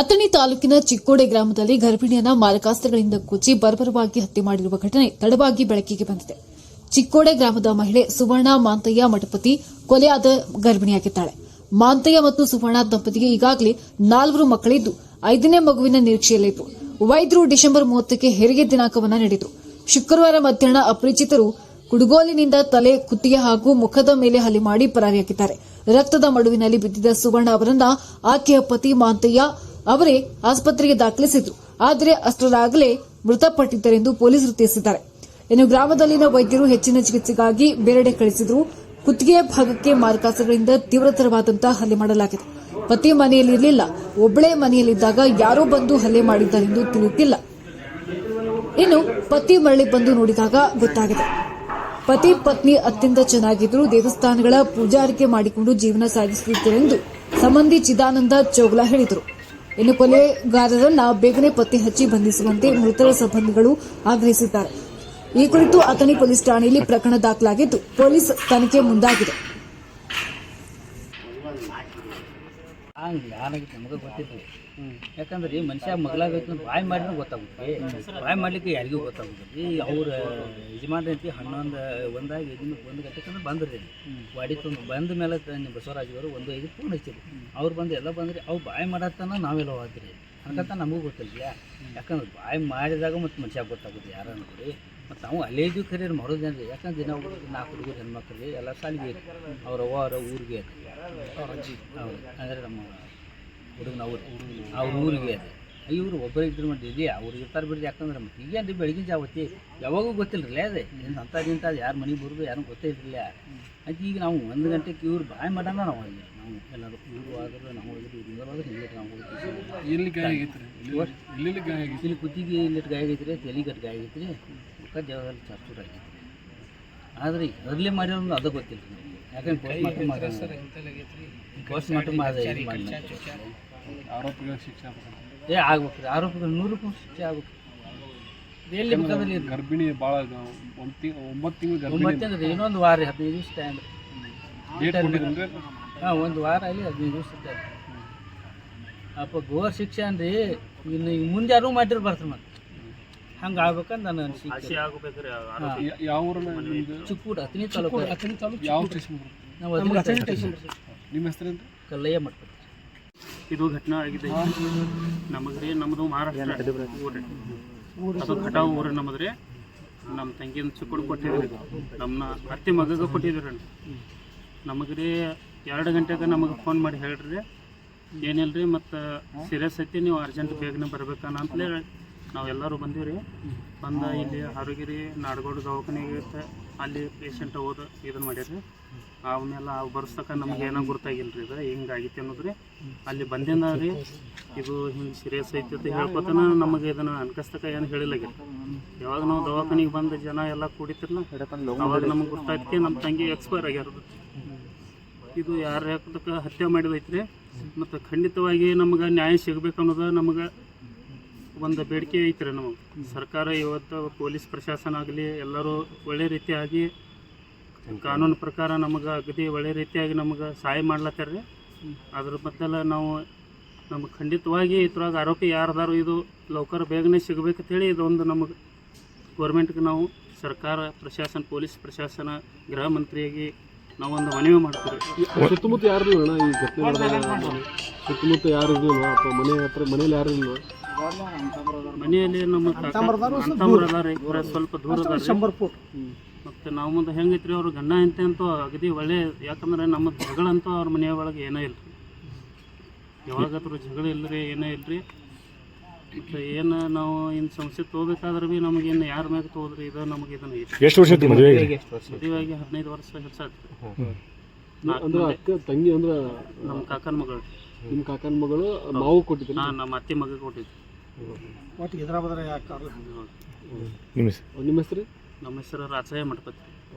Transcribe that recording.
ಅಥಣಿ ತಾಲೂಕಿನ ಚಿಕ್ಕೋಡೆ ಗ್ರಾಮದಲ್ಲಿ ಗರ್ಭಿಣಿಯನ್ನ ಮಾರಕಾಸ್ತ್ರಗಳಿಂದ ಕುಚ್ಚಿ ಬರ್ಬರವಾಗಿ ಹತ್ಯೆ ಮಾಡಿರುವ ಘಟನೆ ತಡವಾಗಿ ಬೆಳಕಿಗೆ ಬಂದಿದೆ. ಚಿಕ್ಕೋಡೆ ಗ್ರಾಮದ ಮಹಿಳೆ ಸುವರ್ಣ ಮಾಂತಯ್ಯ ಮಠಪತಿ ಕೊಲೆಯಾದ ಗರ್ಭಿಣಿಯಾಗಿದ್ದಾಳೆ. ಮಾಂತಯ್ಯ ಮತ್ತು ಸುವರ್ಣ ದಂಪತಿಗೆ ಈಗಾಗಲೇ ನಾಲ್ವರು ಮಕ್ಕಳಿದ್ದು ಐದನೇ ಮಗುವಿನ ನಿರೀಕ್ಷೆಯಲ್ಲಿದ್ದು ವೈದ್ಯರು ಡಿಸೆಂಬರ್ ಮೂವತ್ತಕ್ಕೆ ಹೆರಿಗೆ ದಿನಾಂಕವನ್ನ ನೀಡಿದ್ರು. ಶುಕ್ರವಾರ ಮಧ್ಯಾಹ್ನ ಅಪರಿಚಿತರು ಕುಡುಗೋಲಿನಿಂದ ತಲೆ, ಕುತ್ತಿಗೆ ಹಾಗೂ ಮುಖದ ಮೇಲೆ ಹಲಿ ಮಾಡಿ ಪರಾರಿಯಾಗಿದ್ದಾರೆ. ರಕ್ತದ ಮಡುವಿನಲ್ಲಿ ಬಿದ್ದಿದ್ದ ಸುವರ್ಣ ಅವರನ್ನ ಆಕೆಯ ಪತಿ ಮಾಂತಯ್ಯ ಅವರೇ ಆಸ್ಪತ್ರೆಗೆ ದಾಖಲಿಸಿದ್ರು. ಆದರೆ ಅಷ್ಟರಾಗಲೇ ಮೃತಪಟ್ಟಿದ್ದರೆಂದು ಪೊಲೀಸರು ತಿಳಿಸಿದ್ದಾರೆ. ಇನ್ನು ಗ್ರಾಮದಲ್ಲಿನ ವೈದ್ಯರು ಹೆಚ್ಚಿನ ಚಿಕಿತ್ಸೆಗಾಗಿ ಬೇರೆಡೆ ಕಳಿಸಿದ್ರು. ಕುತ್ತಿಗೆಯ ಭಾಗಕ್ಕೆ ಮಾರಕಾಸ್ತ್ರಗಳಿಂದ ತೀವ್ರತರವಾದಂತಹ ಹಲ್ಲೆ ಮಾಡಲಾಗಿದೆ. ಪತಿ ಮನೆಯಲ್ಲಿರಲಿಲ್ಲ ಒಬ್ಬಳೇ ಮನೆಯಲ್ಲಿದ್ದಾಗ ಯಾರೋ ಬಂದು ಹಲ್ಲೆ ಮಾಡಿದ್ದಾರೆಂದು ತಿಳಿಯುತ್ತಿಲ್ಲ. ಇನ್ನು ಪತಿ ಮರಳಿ ಬಂದು ನೋಡಿದಾಗ ಗೊತ್ತಾಗಿದೆ. ಪತಿ, ಪತ್ನಿ ಅತ್ಯಂತ ಚೆನ್ನಾಗಿದ್ದರು ದೇವಸ್ಥಾನಗಳ ಪೂಜಾರಿಕೆ ಮಾಡಿಕೊಂಡು ಜೀವನ ಸಾಗಿಸುತ್ತಿದ್ದರೆಂದು ಸಂಬಂಧಿ ಚಿದಾನಂದ ಚೋಗ್ಲಾ ಹೇಳಿದರು. ಇನ್ನು ಕೊಲೆಗಾರರನ್ನ ಬೇಗನೆ ಪತ್ತೆ ಹಚ್ಚಿ ಬಂಧಿಸುವಂತೆ ಮೃತರ ಸಂಬಂಧಿಗಳು ಆಗ್ರಹಿಸಿದ್ದಾರೆ. ಈ ಕುರಿತು ಅಥಣಿ ಪೊಲೀಸ್ ಠಾಣೆಯಲ್ಲಿ ಪ್ರಕರಣ ದಾಖಲಾಗಿದ್ದು, ಪೊಲೀಸ್ ತನಿಖೆ ಮುಂದಾಗಿದೆ. ಗೊತ್ತಿತ್ತು ಯಾಕಂದ್ರೆ ರೀ ಮನುಷ್ಯ ಮಗಳಾಗೈತೆ ಬಾಯ್ ಮಾಡಿದ್ರೆ ಗೊತ್ತಾಗುತ್ತೆ. ಬಾಯ್ ಮಾಡ್ಲಿಕ್ಕೆ ಯಾರಿಗೂ ಗೊತ್ತಾಗುತ್ತೆ ಈ ಅವ್ರ ಯಜಮಾನ್ರಿ ಐತಿ ಹನ್ನೊಂದು, ಒಂದಾಗಿ ಯಜಮಾನ್ ಒಂದು ಅಂದ್ರೆ ಬಂದ್ರಿ ವಾಡಿ ತಂದು ಬಂದ ಮೇಲೆ ಬಸವರಾಜವರು ಒಂದು ಐದು ಫೋನ್ ಹಚ್ಚಿರಿ ಅವ್ರು ಬಂದು ಎಲ್ಲ ಬಂದ್ರಿ ಅವ್ರು ಬಾಯ್ ಮಾಡತ್ತನ ನಾವೆಲ್ಲ ಹೋದ್ರಿ ಹಂಗಂತ ನಮಗೂ ಗೊತ್ತಿಲ್ಲ. ಯಾಕಂದ್ರೆ ಬಾಯ್ ಮಾಡಿದಾಗ ಮತ್ತು ಮನುಷ್ಯ ಗೊತ್ತಾಗುತ್ತೆ ಯಾರು ನೋಡಿ ಮತ್ತು ನಾವು ಅಲ್ಲೇ ಇದ್ದೀವಿ ಕರೀರಿ ಮಾಡೋದೇನ್ರಿ ಯಾಕಂದ್ರೆ ದಿನ ನಾಲ್ಕು ಹುಡುಗರು ಹೆಣ್ಮಕ್ಳಿಗೆ ಎಲ್ಲ ಸಾಲಿಗೆ ಅವ್ರ ಅವ್ರ ಊರಿಗೆ ಅವ್ರ ಅಜ್ಜಿ ಅಂದರೆ ನಮ್ಮ ಹುಡುಗನ ಅವ್ರು ಅವ್ರ ಊರಿಗೆ ಅದು. ಇವರು ಒಬ್ಬರು ಇದ್ರು ಮಾಡಿದ್ವಿ ಅವ್ರು ಇರ್ತಾರೆ ಬಿಡ್ರಿ ಯಾಕಂದ್ರೆ ಮತ್ತೆ ಈಗೇನು ಬೆಳಗಿನ ಜಾವತ್ತಿ ಯಾವಾಗೂ ಗೊತ್ತಿಲ್ಲ ಅದೇ. ಏನು ಅಂಥದ್ದು ಇಂಥದ್ದು ಯಾರು ಮನೆಗೆ ಬರೋದು ಯಾರು ಗೊತ್ತೇ ಇರಲಿಲ್ಲ. ಅದು ಈಗ ನಾವು ಒಂದು ಗಂಟೆಗೆ ಇವ್ರು ಬಾಯ್ ಮಾಡೋಣ ನಾವು ಅಲ್ಲಿ ನಾವು ಎಲ್ಲರೂ ಇವರು ಆದ್ರೆ ನಾವು ಹೋಗಿದ್ರು ಇವ್ರು ಹೋದ್ರೆ ಹಿಂಗೆ ನಾವು ಹೋಗಿದ್ವಿ. ಎಲ್ಲಿ ಗಾಯ ಆಗೈತ್ರಿ? ಎಲ್ಲಿ ಗಾಯ ಆಗೈತಿ ಇಲ್ಲಿ ಕುತ್ತಿಗೆ ಇಲ್ಲಿಟ್ಟು ಗಾಯ ಆಗೈತ್ರಿ ತಲೆಗಟ್ಟು ಗಾಯ ಆಗೈತ್ರಿ ಮುಖ ದೇವದಲ್ಲಿ ಚಾಚೂರು ಆಗೈತ್ರಿ. ಆದರೆ ಅದರಲ್ಲೇ ಮಾಡಿರೋದು ಅದು ಗೊತ್ತಿಲ್ಲ ಯಾಕಂದ್ರೆ ಪೋಸ್ಟ್ ಮಾರ್ಟಮ್ ಪೋಸ್ಟ್ ಮಾರ್ಟಮ್ ಅದು ಇದು ಮಾಡಿಲ್ಲ. ಆರೋಪಿಗಳ ಶಿಕ್ಷೆ ಆಗ್ಬೇಕಂತ. ಏ ಆಗ್ಬೇಕು. ಆರೋಪಿಗಳು ನೂರು ರೂಪಾಯಿ ಶಿಕ್ಷೆ ಆಗ್ಬೇಕು. ಎಲ್ಲಿ ಬೇಕಾದ್ರೆ ಇರ್ಲಿ. ಗರ್ಭಿಣಿ ಭಾಳ ಒಂದು ತಿಂಗ್ ಒಂಬತ್ತು ತಿಂಗಳು ಗರ್ಭಿಣಿ ಮತ್ತೆ ಅಂದ್ರೆ ಇನ್ನೊಂದು ವಾರ ಹದಿನೈದು ದಿವಸ ಟೈಮ್ ಡೇಟ್ ಕೊಟ್ಟಿದ್ರಿ ಹಾಂ ಒಂದು ವಾರ ಅಲ್ಲಿ ಹದಿನೈದು ದಿವಸ ಟೈಮ್ ಅಪ್ಪ ಗೋರ್ ಶಿಕ್ಷೆ ಅಂದ್ರಿ ಇನ್ನು ಈಗ ಮುಂದೆ ಯಾರು ಮಾಡಿರ್ಬಾರ್ದು ಮತ್ತೆ. ಹಂಗೆ ಆಗ್ಬೇಕಂತ ನನ್ನ ಅನಿಸಿಕೆ. ಯಾವ ಊರನ್ನ ನಿಮ್ದು? ಚಿಕ್ಕೂಡ ಹತ್ತನೇ ತಾಲೂಕು. ಯಾವ ಸ್ಟೇಷನ್ ನಾವು ಹದಿನೈದು ಸ್ಟೇಷನ್ ನಿಮ್ಮ ಹೆಸರೇನು ಕಲ್ಲಯ್ಯ ಮಾಡ್ಬೇಕು ಇದು ಘಟನೆ ಆಗಿದೆ. ನಮಗೆ ರೀ ನಮ್ಮದು ಮಹಾರಾಷ್ಟ್ರ ಊರು. ಅದು ಊರು ನಮ್ಮದು ರೀ ನಮ್ಮ ತಂಗಿನ ಚಿಕ್ಕುಡು ಕೊಟ್ಟಿದ್ರಿ ನಮ್ಮನ್ನ ಅತ್ತೆ ಮಗಗೆ ಕೊಟ್ಟಿದ್ರಿ ನಮಗೆ ರೀ ಎರಡು ಗಂಟೆಗೆ ನಮಗೆ ಫೋನ್ ಮಾಡಿ ಹೇಳ್ರಿ. ಏನಿಲ್ಲ ರೀ ಮತ್ತು ಸೀರಿಯಸ್ ಐತಿ ನೀವು ಅರ್ಜೆಂಟ್ ಬೇಗನೆ ಬರ್ಬೇಕನ್ನ ಅಂತಲೇ ನಾವೆಲ್ಲರೂ ಬಂದೀವಿ ರೀ ಬಂದ ಇಲ್ಲಿ ಹರಗಿರಿ ನಾಡಗೋಡು ದವಾಖಾನೆಗೆ. ಅಲ್ಲಿ ಪೇಷಂಟ್ ಹೋದ ಇದನ್ನು ಮಾಡ್ಯಾರ ಆಮೇಲೆ ಆ ಬರ್ಸ್ತಕ ನಮ್ಗೆ ಏನೋ ಗೊತ್ತಾಗಿಲ್ಲ ರೀ ಇದು. ಹಿಂಗೆ ಆಗೈತಿ ಅನ್ನೋದು ರೀ ಅಲ್ಲಿ ಬಂದಿಂದ ರೀ ಇದು ಹಿಂಗೆ ಸೀರಿಯಸ್ ಐತಿ ಅಂತ ಹೇಳ್ಕೊತನ ನಮಗೆ ಇದನ್ನು ಅನ್ಕಸ್ತಕ ಏನು ಹೇಳಿಲ್ಲ ಯಾವಾಗ ನಾವು ದವಾಖಾನಿಗೆ ಬಂದ ಜನ ಎಲ್ಲ ಕೂಡಿತಿರ್ಲ ಅವಾಗ ನಮ್ಗೆ ಗೊತ್ತಾಯ್ತು ನಮ್ಮ ತಂಗಿ ಎಕ್ಸ್ಪೈರ್ ಆಗ್ಯಾರ ಇದು ಯಾರು ಯಾಕದಕ್ಕೆ ಹತ್ಯೆ ಮಾಡಿದೈತ್ರಿ? ಮತ್ತು ಖಂಡಿತವಾಗಿ ನಮ್ಗೆ ನ್ಯಾಯ ಸಿಗಬೇಕು ಅನ್ನೋದು ನಮಗೆ ಒಂದು ಬೇಡಿಕೆ ಐತ್ರಿ ನಮಗೆ. ಸರ್ಕಾರ ಇವತ್ತು ಪೊಲೀಸ್ ಪ್ರಶಾಸನ ಆಗಲಿ ಎಲ್ಲರೂ ಒಳ್ಳೆ ರೀತಿಯಾಗಿ ಕಾನೂನು ಪ್ರಕಾರ ನಮಗೆ ಅಗದಿ ಒಳ್ಳೆ ರೀತಿಯಾಗಿ ನಮಗೆ ಸಹಾಯ ಮಾಡ್ಲತ್ತಾರ ರೀ ಅದ್ರ ಬದಲ ನಾವು ನಮಗೆ ಖಂಡಿತವಾಗಿ ಇದ್ರಾಗ ಆರೋಪಿ ಯಾರ್ದಾರು ಇದು ಲೌಕರ್ ಬೇಗನೆ ಸಿಗಬೇಕಂತೇಳಿ ಇದೊಂದು ನಮಗೆ ಗೌರ್ಮೆಂಟ್ಗೆ ನಾವು ಸರ್ಕಾರ ಪ್ರಶಾಸನ ಪೊಲೀಸ್ ಪ್ರಶಾಸನ ಗೃಹ ಮಂತ್ರಿಯಾಗಿ ನಾವೊಂದು ಮನವಿ ಮಾಡ್ತೀವಿ. ಸುತ್ತಮುತ್ತ ಯಾರು ಈ? ಸುತ್ತಮುತ್ತ ಯಾರು ಇರಲಿಲ್ಲ ಅಥವಾ ಮನೆ ಹತ್ರ ಮನೇಲಿ ಯಾರು ಇಲ್ಲ ಮನೆಯಲ್ಲಿ ನಮ್ಮ ಸ್ವಲ್ಪ ದೂರ. ಅದಾರ ಮತ್ತು ನಾವು ಮುಂದೆ ಹೆಂಗೈತ್ರಿ ಅವ್ರ ಗಂಡ ಹೆಂಡತಿ ಅಂತೂ ಅಗದಿ ಒಳ್ಳೆ ಯಾಕಂದ್ರೆ ನಮ್ಮ ಜಗಳಂತೂ ಅವ್ರ ಮನೆಯ ಒಳಗೆ ಏನೋ ಇಲ್ರಿ. ಯಾವಾಗಾದ್ರೂ ಜಗಳ ಇಲ್ಲರಿ ಏನೋ ಇಲ್ರಿ. ಮತ್ತು ಏನು ನಾವು ಇನ್ನು ಸಂಸ್ಥೆ ತೊಗೋಬೇಕಾದ್ರೆ ಭೀ ನಮಗೇನು ಯಾರ ಮ್ಯಾಗ ತೊಗೋದ್ರಿ? ಇದು ನಮಗೆ ಇದನ್ನ ಎಷ್ಟು ವರ್ಷ ಮದುವೆಯಾಗಿ ಹದಿನೈದು ವರ್ಷ ಹೆಚ್ಚ ಅಂದ್ರೆ ಅಕ್ಕ ತಂಗಿ ಅಂದ್ರೆ ನಮ್ಮ ಕಾಕನ ಮಗಳು. ನಿಮ್ಮ ಕಾಕನ ಮಗಳು ನಾವು ಕೊಟ್ಟಿದ್ರು ನಾ ನಮ್ಮ ಅತ್ತೆ ಮಗ ಕೊಟ್ಟಿದ್ದೆ ನಿಮ್ಮ ಹೆಸರು? ನಿಮ್ಮ ಹೆಸರು? ನಮ್ಮ ಹೆಸರು ರಾಜಯ್ಯ ಮಠಪತಿ.